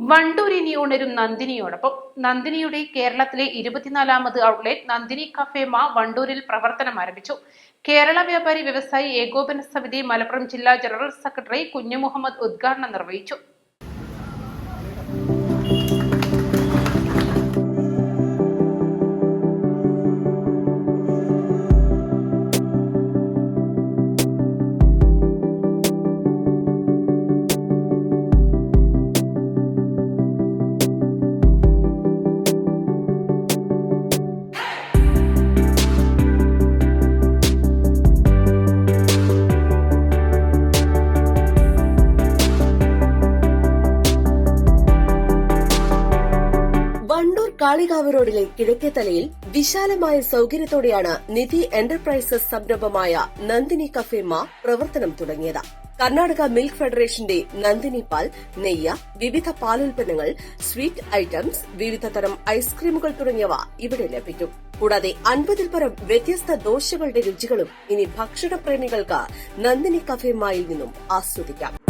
വണ്ടൂർ ഇനി ഉണരും നന്ദിനിയോടൊപ്പം നന്ദിനിയുടെ കേരളത്തിലെ ഇരുപത്തിനാലാമത് ഔട്ട്ലെറ്റ് നന്ദിനി കഫേമ വണ്ടൂരിൽ പ്രവർത്തനം ആരംഭിച്ചു. കേരള വ്യാപാരി വ്യവസായി ഏകോപന സമിതി മലപ്പുറം ജില്ലാ ജനറൽ സെക്രട്ടറി കുഞ്ഞു മുഹമ്മദ് ഉദ്ഘാടനം നിർവഹിച്ചു. കാളികാവ് റോഡിലെ കിഴക്കേത്തലയിൽ വിശാലമായ സൌകര്യത്തോടെയാണ് നിധി എന്റർപ്രൈസസ് സംരംഭമായ നന്ദിനി കഫേമ പ്രവർത്തനം തുടങ്ങിയത്. കർണാടക മിൽക്ക് ഫെഡറേഷന്റെ നന്ദിനി പാൽ നെയ്യ വിവിധ പാലുൽപ്പന്നങ്ങൾ സ്വീറ്റ് ഐറ്റംസ് വിവിധ തരം ഐസ്ക്രീമുകൾ തുടങ്ങിയവ ഇവിടെ ലഭിക്കും. കൂടാതെ അൻപതിൽ പരം വ്യത്യസ്ത ദോശകളുടെ രുചികളും ഇനി ഭക്ഷണപ്രേമികൾക്ക് നന്ദിനി കഫേമായിൽ നിന്നും ആസ്വദിക്കാം.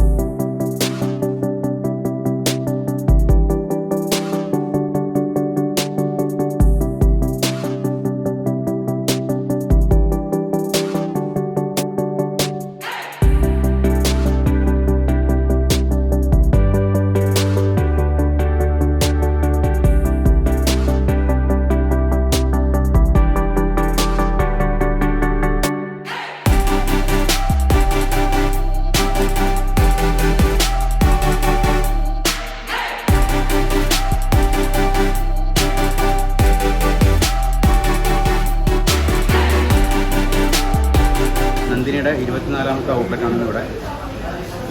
നന്ദിനിയുടെ ഇരുപത്തിനാലാമത്തെ ഔട്ട്ലെറ്റാണ് ഇവിടെ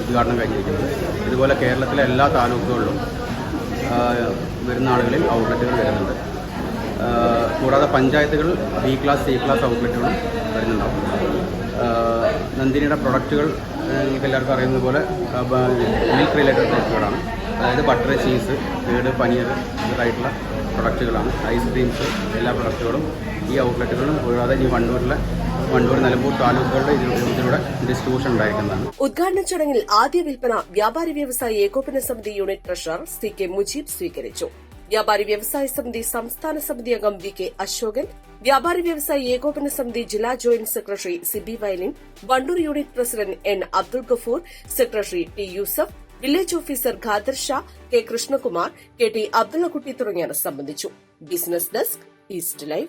ഉദ്ഘാടനം കഴിഞ്ഞിരിക്കുന്നത്. ഇതുപോലെ കേരളത്തിലെ എല്ലാ താലൂക്കുകളിലും വരുന്ന ആളുകളിൽ ഔട്ട്ലെറ്റുകൾ വരുന്നുണ്ട്. കൂടാതെ പഞ്ചായത്തുകൾ ബി ക്ലാസ് സി ക്ലാസ് ഔട്ട്ലെറ്റുകളും വരുന്നുണ്ടാവും. നന്ദിനിയുടെ പ്രൊഡക്റ്റുകൾ നിങ്ങൾക്ക് എല്ലാവർക്കും അറിയുന്ന പോലെ മിൽക്ക് റിലേറ്റഡ് പ്രൊഡക്റ്റുകളാണ്. അതായത് ബട്ടർ ചീസ് കേട് പനീർ ഇതായിട്ടുള്ള പ്രൊഡക്റ്റുകളാണ് ഐസ്ക്രീംസ് എല്ലാ പ്രൊഡക്റ്റുകളും ഈ ഔട്ട്ലെറ്റുകളും കൂടാതെ ഈ വണ്ടൂരിലെ ഉദ്ഘാടന ചടങ്ങിൽ ആദ്യ വിൽപ്പന വ്യാപാരി വ്യവസായി ഏകോപന സമിതി unit treasurer C K Mujeeb സ്വീകരിച്ചു. വ്യാപാരി വ്യവസായ സമിതി സംസ്ഥാന സമിതി അംഗം വി കെ അശോകൻ വ്യാപാരി വ്യവസായി ഏകോപന സമിതി ജില്ലാ joint secretary Sibi Vayalin Wandoor unit president N Abdul Gafoor secretary T Yusuf village officer Khader Shah K Krishnakumar K T Abdullakutty തുടങ്ങിയവർ സംബന്ധിച്ചു. Business desk east live.